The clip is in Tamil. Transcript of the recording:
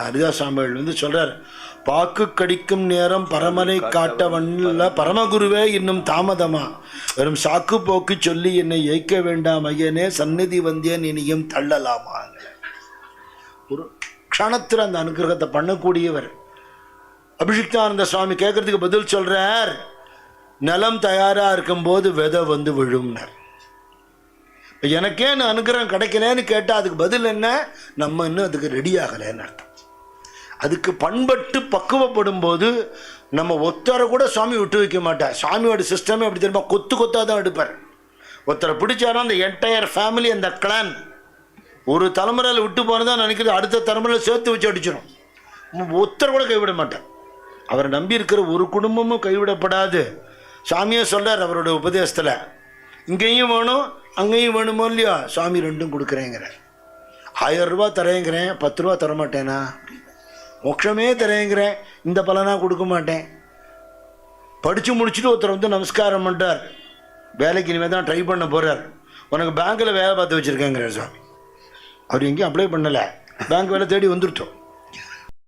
ஹரிதாஸ் சாமிகள் வந்து சொல்றார் பாக்கு கடிக்கும் நேரம் பரமனை காட்டவன்ல பரமகுருவே இன்னும் தாமதமா? வெறும் சாக்கு போக்கு சொல்லி என்னை ஏய்க்க வேண்டாம் ஐயனே சந்நிதி வந்தேன் இனியும் தள்ளலாமா? ஒரு க்ஷணத்தில் அந்த அனுகிரகத்தை பண்ணக்கூடியவர் அபிஷிக்தானந்த சுவாமி கேட்கறதுக்கு பதில் சொல்றார் நிலம் தயாரா இருக்கும்போது விதை வந்து விழும்னர். எனக்கே நான் அனுகிரகம் கிடைக்கலன்னு கேட்டால் அதுக்கு பதில் என்ன? நம்ம இன்னும் அதுக்கு ரெடி ஆகலைன்னு அர்த்தம். அதுக்கு பண்பட்டு பக்குவப்படும் போது நம்ம ஒத்தரை கூட சுவாமி விட்டு வைக்க மாட்டார். சுவாமியோட சிஸ்டமே அப்படி தெரியுமா? கொத்து கொத்தாக தான் எடுப்பார். ஒருத்தரை பிடிச்சாரோ அந்த என்டையர் ஃபேமிலி அந்த கிளான் ஒரு தலைமுறையில் விட்டு போனதா நினைக்கிறது அடுத்த தலைமுறையில் சேர்த்து வச்சு அடிச்சிடும் ஒருத்தர் கூட கைவிட மாட்டார். அவரை நம்பி இருக்கிற ஒரு குடும்பமும் கைவிடப்படாது. சாமியே சொல்கிறார் அவரோட உபதேசத்தில் இங்கேயும் வேணும் அங்கேயும் வேணுமோ இல்லையா? சாமி ரெண்டும் கொடுக்குறேங்கிறார். ஆயிரம் ரூபா தரேங்கிறேன் பத்து ரூபா தரமாட்டேனா? மோட்சமே தரேங்கிறேன். இந்த பலனாக கொடுக்க மாட்டேன். படித்து முடிச்சுட்டு ஒருத்தர் வந்து நமஸ்காரம் பண்ணுறார் வேலைக்கு இனிமேல் தான் ட்ரை பண்ண போகிறார் உனக்கு பேங்க்கில் வேலை பார்த்து வச்சுருக்கேங்கிறார் சுவாமி. அவர் எங்கேயும் அப்ளை பண்ணலை. பேங்க் வேலை தேடி வந்துருச்சோம்